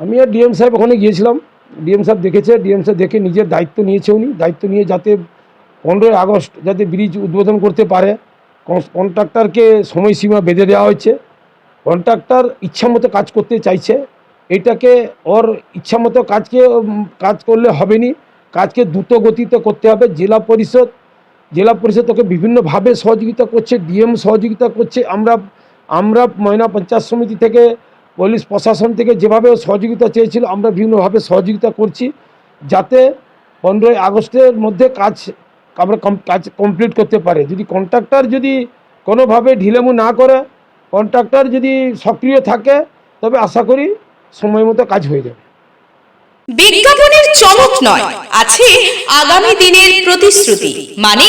আমি আর ডিএম সাহেব ওখানে গিয়েছিলাম। ডিএম সাহেব দেখেছে ডিএম সাহেব দেখে নিজের দায়িত্ব নিয়েছে উনি। দায়িত্ব নিয়ে যাতে পনেরোই আগস্ট যাতে ব্রিজ উদ্বোধন করতে পারে। কন্ট্রাক্টরকে সময়সীমা বেঁধে দেওয়া হয়েছে। কন্ট্রাক্টর ইচ্ছামতো কাজ করতে চাইছে। এটাকে ওর ইচ্ছামতো কাজকে, কাজ করলে হবে নি কাজকে দ্রুত গতিতে করতে হবে। জেলা পরিষদ জেলা পরিষদ ওকে বিভিন্নভাবে সহযোগিতা করছে ডিএম সহযোগিতা করছে। আমরা আমরা ময়না পঞ্চায়েত সমিতি থেকে পুলিশ প্রশাসন থেকে যেভাবে সহযোগিতা চেয়েছিল, আমরা বিভিন্নভাবে সহযোগিতা করছি যাতে পনেরোই আগস্টের মধ্যে কাজ আমরা কাজ কমপ্লিট করতে পারে। যদি কন্ট্রাক্টর যদি কোনোভাবে ঢিলেমু না করে কন্ট্রাক্টর যদি সক্রিয় থাকে, তবে আশা করি সময় মতো কাজ হয়ে যাবে। বিজ্ঞাপনের চমক নয়, আছে আগামী দিনের প্রতিশ্রুতি মানে